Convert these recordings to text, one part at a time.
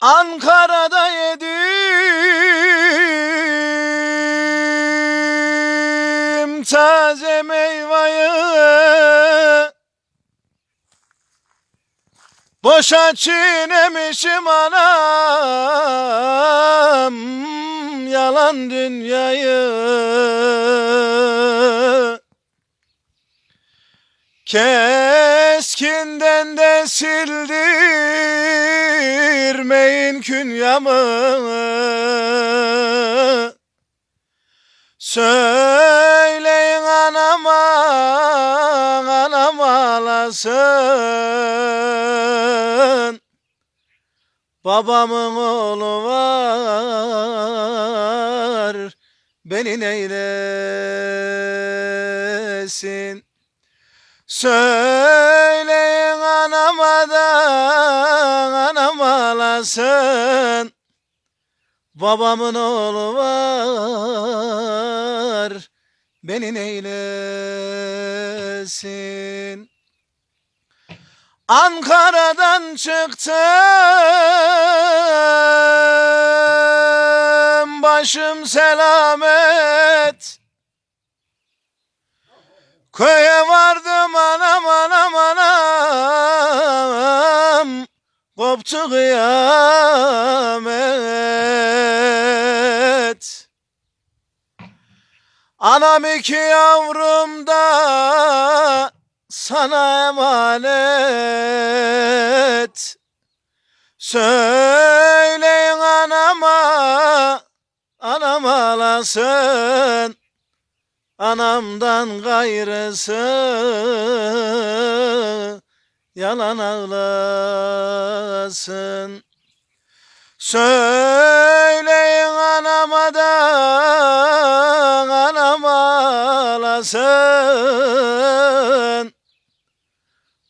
Ankara'da yedim taze meyveyi Boşa çiğnemişim anam. Yalan dünyayı. Keskinden de sildirmeyin künyamı Söyleyin anama, anam ağlasın. Babamın oğlu var, beni neylesin? Söyleyin ağlasın Babamın oğlu var. Beni neylesin? Ankara'dan çıktım. Başım selamet. Köye Koptu kıyamet Anam iki yavrum da sana emanet. Söyleyin anama Anam ağlasın Anamdan gayrısı yalan ağlasın. Söyleyin anama da anam ağlasın.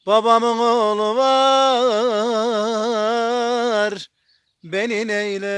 Babamın oğlu var beni neylesin.